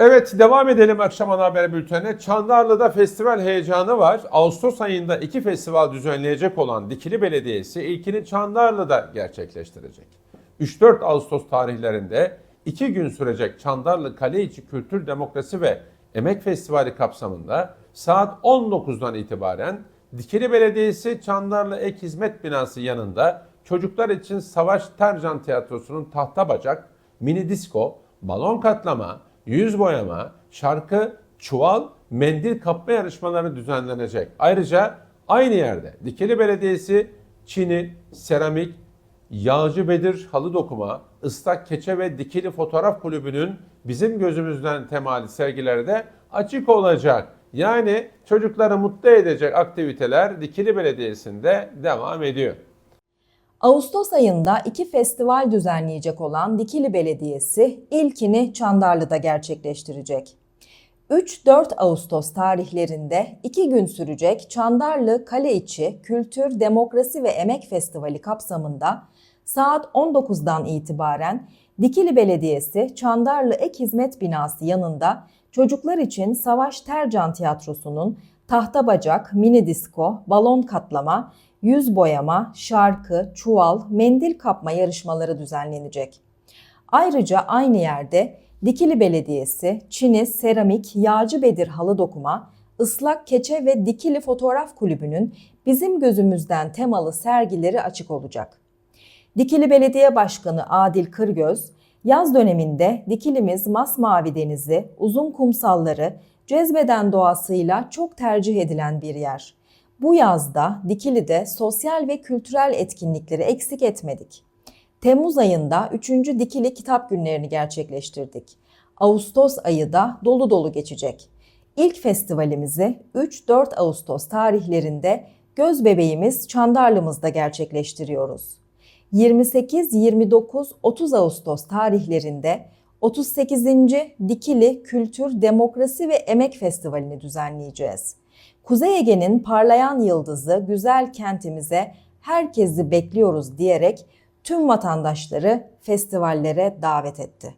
Evet devam edelim akşam ana haber bültenine. Çandarlı'da festival heyecanı var. Ağustos ayında iki festival düzenleyecek olan Dikili Belediyesi ilkini Çandarlı'da gerçekleştirecek. 3-4 Ağustos tarihlerinde iki gün sürecek Çandarlı Kale İçi Kültür, Demokrasi ve Emek Festivali kapsamında saat 19'dan itibaren Dikili Belediyesi Çandarlı Ek Hizmet Binası yanında çocuklar için Savaş Tercan Tiyatrosu'nun tahta bacak, mini disko, balon katlama, yüz boyama, şarkı, çuval, mendil kapma yarışmaları düzenlenecek. Ayrıca aynı yerde Dikili Belediyesi Çin'i, seramik, Yağcı Bedir halı dokuma, ıslak keçe ve dikili fotoğraf kulübünün bizim gözümüzden temali sergileri de açık olacak. Yani çocukları mutlu edecek aktiviteler Dikili Belediyesi'nde devam ediyor. Ağustos ayında iki festival düzenleyecek olan Dikili Belediyesi ilkini Çandarlı'da gerçekleştirecek. 3-4 Ağustos tarihlerinde iki gün sürecek Çandarlı Kale İçi Kültür, Demokrasi ve Emek Festivali kapsamında saat 19'dan itibaren Dikili Belediyesi Çandarlı Ek Hizmet Binası yanında çocuklar için Savaş Tercan Tiyatrosu'nun tahta bacak, mini disko, balon katlama, yüz boyama, şarkı, çuval, mendil kapma yarışmaları düzenlenecek. Ayrıca aynı yerde Dikili Belediyesi, Çini Seramik, Yağcı Bedir Halı Dokuma, Islak Keçe ve Dikili Fotoğraf Kulübü'nün bizim gözümüzden temalı sergileri açık olacak. Dikili Belediye Başkanı Adil Kırgöz, yaz döneminde Dikilimiz masmavi denizi, uzun kumsalları, cezbeden doğasıyla çok tercih edilen bir yer. Bu yazda Dikili'de sosyal ve kültürel etkinlikleri eksik etmedik. Temmuz ayında 3. Dikili Kitap Günlerini gerçekleştirdik. Ağustos ayı da dolu dolu geçecek. İlk festivalimizi 3-4 Ağustos tarihlerinde Göz Bebeğimiz Çandarlı'mızda gerçekleştiriyoruz. 28, 29, 30 Ağustos tarihlerinde 38. Dikili Kültür, Demokrasi ve Emek Festivali'ni düzenleyeceğiz. Kuzey Ege'nin parlayan yıldızı güzel kentimize herkesi bekliyoruz diyerek tüm vatandaşları festivallere davet etti.